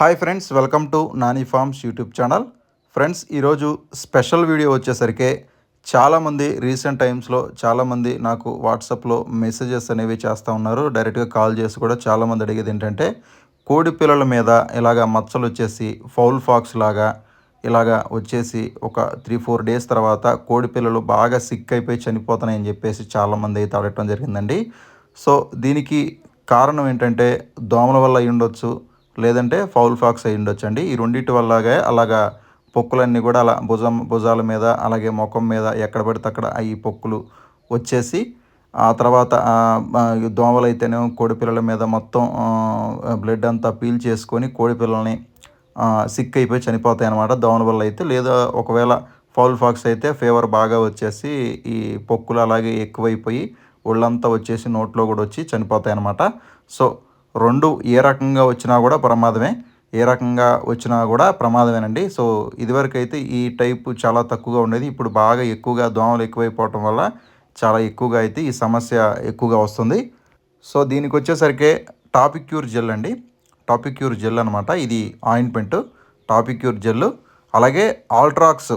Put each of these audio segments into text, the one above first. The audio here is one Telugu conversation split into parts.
Hi friends welcome to Nani farms YouTube channel. Friends ఈరోజు స్పెషల్ వీడియో వచ్చేసరికి చాలామంది రీసెంట్ టైమ్స్లో చాలామంది నాకు వాట్సాప్లో మెసేజెస్ అనేవి చేస్తూ ఉన్నారు. డైరెక్ట్గా కాల్ చేసి కూడా చాలామంది అడిగేది ఏంటంటే కోడి పిల్లల మీద ఇలాగ మచ్చలు వచ్చేసి ఫౌల్ ఫాక్స్ లాగా ఇలాగా వచ్చేసి ఒక త్రీ ఫోర్ డేస్ తర్వాత కోడి పిల్లలు బాగా సిక్ అయిపోయి చనిపోతున్నాయని చెప్పేసి చాలామంది అయితే అడగటం జరిగిందండి. సో దీనికి కారణం ఏంటంటే దోమల వల్ల అయి ఉండొచ్చు లేదంటే ఫౌల్ ఫాక్స్ అయి ఉండొచ్చు అండి ఈ రెండింటి వల్లగా అలాగా పొక్కులన్నీ కూడా అలా భుజం భుజాల మీద అలాగే ముఖం మీద ఎక్కడ పడితే అక్కడ ఈ పొక్కులు వచ్చేసి ఆ తర్వాత దోమలు అయితేనేమో కోడిపిల్లల మీద మొత్తం బ్లడ్ అంతా పీల్ చేసుకొని కోడిపిల్లల్ని సిక్ అయిపోయి చనిపోతాయి అనమాట దోమల వల్ల అయితే. లేదా ఒకవేళ ఫౌల్ ఫాక్స్ అయితే ఫీవర్ బాగా వచ్చేసి ఈ పొక్కులు అలాగే ఎక్కువైపోయి ఒళ్ళంతా వచ్చేసి నోట్లో కూడా వచ్చి చనిపోతాయి అనమాట సో రెండు ఏ రకంగా వచ్చినా కూడా ప్రమాదమే ఏ రకంగా వచ్చినా కూడా ప్రమాదమేనండి. సో ఇదివరకు అయితే ఈ టైపు చాలా తక్కువగా ఉండేది. ఇప్పుడు బాగా ఎక్కువగా దోమలు ఎక్కువైపోవటం వల్ల చాలా ఎక్కువగా అయితే ఈ సమస్య ఎక్కువగా వస్తుంది. సో దీనికి వచ్చేసరికి టాపిక్ క్యూర్ జెల్ అండి. టాపిక్ క్యూర్ జెల్ అనమాట ఇది ఆయింట్మెంట్ టాపిక్ క్యూర్ జెల్ అలాగే ఆల్ట్రాక్స్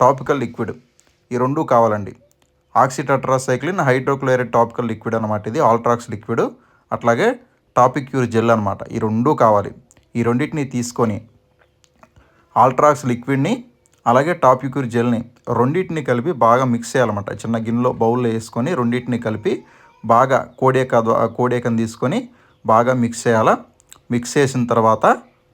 టాపికల్ లిక్విడ్. ఈ రెండు కావాలండి. ఆక్సిటట్రాసైక్లిన్ హైడ్రోక్లోరైడ్ టాపికల్ లిక్విడ్ అనమాట ఇది ఆల్ట్రాక్స్ లిక్విడ్. అట్లాగే టాపిక్ క్యూర్ జెల్ అనమాట ఈ రెండూ కావాలి. ఈ రెండింటిని తీసుకొని ఆల్ట్రాక్స్ లిక్విడ్ని అలాగే టాపిక్యూర్ జెల్ని రెండింటిని కలిపి బాగా మిక్స్ చేయాలన్నమాట. చిన్న గిన్నెలో బౌల్లో వేసుకొని రెండింటిని కలిపి బాగా కోడేక కోడేకను తీసుకొని బాగా మిక్స్ చేయాలా. మిక్స్ చేసిన తర్వాత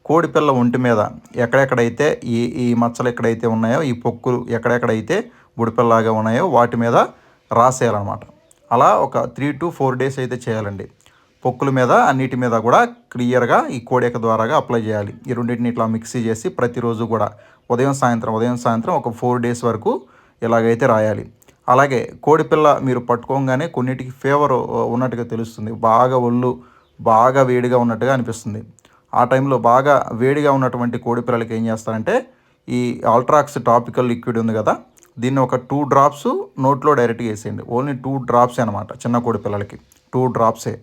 కోడిపిల్ల ఒంటి మీద ఎక్కడెక్కడైతే ఈ ఈ మచ్చలు ఎక్కడైతే ఉన్నాయో ఈ పొక్కులు ఎక్కడెక్కడైతే బుడిపిల్లలాగా ఉన్నాయో వాటి మీద రాసేయాలన్నమాట. అలా ఒక త్రీ టు ఫోర్ డేస్ అయితే చేయాలండి. పొక్కుల మీద అన్నిటి మీద కూడా క్లియర్గా ఈ కోడేక ద్వారాగా అప్లై చేయాలి. ఈ రెండింటిని ఇట్లా మిక్సీ చేసి ప్రతిరోజు కూడా ఉదయం సాయంత్రం ఉదయం సాయంత్రం ఒక ఫోర్ డేస్ వరకు ఇలాగైతే రాయాలి. అలాగే కోడిపిల్ల మీరు పట్టుకోగానే కొన్నిటికి ఫీవర్ ఉన్నట్టుగా తెలుస్తుంది. బాగా ఒళ్ళు బాగా వేడిగా ఉన్నట్టుగా అనిపిస్తుంది. ఆ టైంలో బాగా వేడిగా ఉన్నటువంటి కోడిపిల్లలకి ఏం చేస్తారంటే ఈ ఆల్ట్రాక్స్ టాపికల్ లిక్విడ్ ఉంది కదా దీన్ని ఒక టూ డ్రాప్స్ నోట్లో డైరెక్ట్గా వేసేయండి. ఓన్లీ టూ డ్రాప్సే అనమాట చిన్న కోడిపిల్లలకి టూ డ్రాప్సే.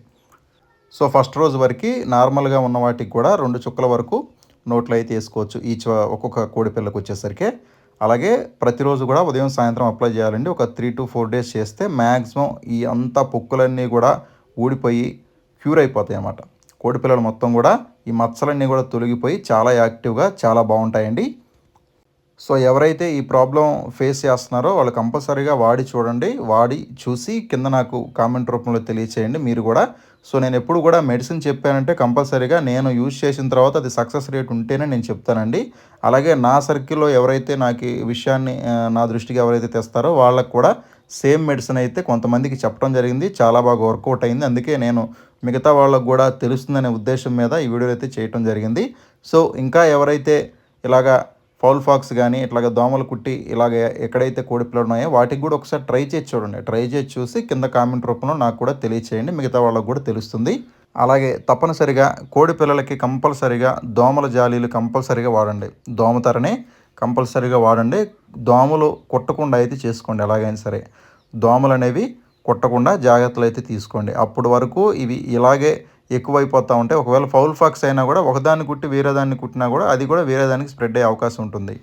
సో ఫస్ట్ రోజు వరకు నార్మల్గా ఉన్న వాటికి కూడా రెండు చుక్కల వరకు నోట్లో అయితే వేసుకోవచ్చు. ఈచ్ ఒక్కొక్క కోడి పిల్లకి వచ్చేసరికి. అలాగే ప్రతిరోజు కూడా ఉదయం సాయంత్రం అప్లై చేయాలండి. ఒక త్రీ టు ఫోర్ డేస్ చేస్తే మ్యాక్సిమం ఈ అంతా పొక్కులన్నీ కూడా ఊడిపోయి క్యూర్ అయిపోతాయి అన్నమాట. కోడిపిల్లలు మొత్తం కూడా ఈ మచ్చలన్నీ కూడా తొలగిపోయి చాలా యాక్టివ్గా చాలా బాగుంటాయండి. సో ఎవరైతే ఈ ప్రాబ్లం ఫేస్ చేస్తున్నారో వాళ్ళు కంపల్సరీగా వాడి చూడండి. వాడి చూసి కింద నాకు కామెంట్ రూపంలో తెలియచేయండి. మీరు కూడా సో నేను ఎప్పుడు కూడా మెడిసిన్ చెప్పానంటే కంపల్సరీగా నేను యూజ్ చేసిన తర్వాత అది సక్సెస్ రేట్ ఉంటేనే నేను చెప్తానండి. అలాగే నా సర్కిల్లో ఎవరైతే నాకు ఈ విషయాన్ని నా దృష్టికి ఎవరైతే తెస్తారో వాళ్ళకు కూడా సేమ్ మెడిసిన్ అయితే కొంతమందికి చెప్పడం జరిగింది. చాలా బాగా వర్కౌట్ అయింది. అందుకే నేను మిగతా వాళ్ళకు కూడా తెలుస్తుందనే ఉద్దేశం మీద ఈ వీడియో అయితే చేయటం జరిగింది. సో ఇంకా ఎవరైతే ఇలాగా ఫౌల్ ఫాక్స్ కానీ ఇట్లాగ దోమలు కుట్టి ఇలాగ ఎక్కడైతే కోడిపిల్లలు ఉన్నాయో వాటికి కూడా ఒకసారి ట్రై చేసి చూడండి. ట్రై చేసి చూసి కింద కామెంట్ రూపంలో నాకు కూడా తెలియచేయండి. మిగతా వాళ్ళకు కూడా తెలుస్తుంది. అలాగే తప్పనిసరిగా కోడి పిల్లలకి కంపల్సరిగా దోమల జాలీలు కంపల్సరిగా వాడండి. దోమతరనే కంపల్సరిగా వాడండి. దోమలు కొట్టకుండా అయితే చేసుకోండి. ఎలాగైనా సరే దోమలు అనేవి కొట్టకుండా జాగ్రత్తలు అయితే తీసుకోండి. అప్పటి వరకు ఇవి ఇలాగే ఎక్కువైపోతూ ఉంటాయి ఒకవేళ ఫౌల్ ఫాక్స్ అయినా కూడా ఒకదాన్ని కుట్టి వేరే దాన్ని కుట్టినా కూడా అది కూడా వేరే దానికి స్ప్రెడ్ అయ్యే అవకాశం ఉంటుంది.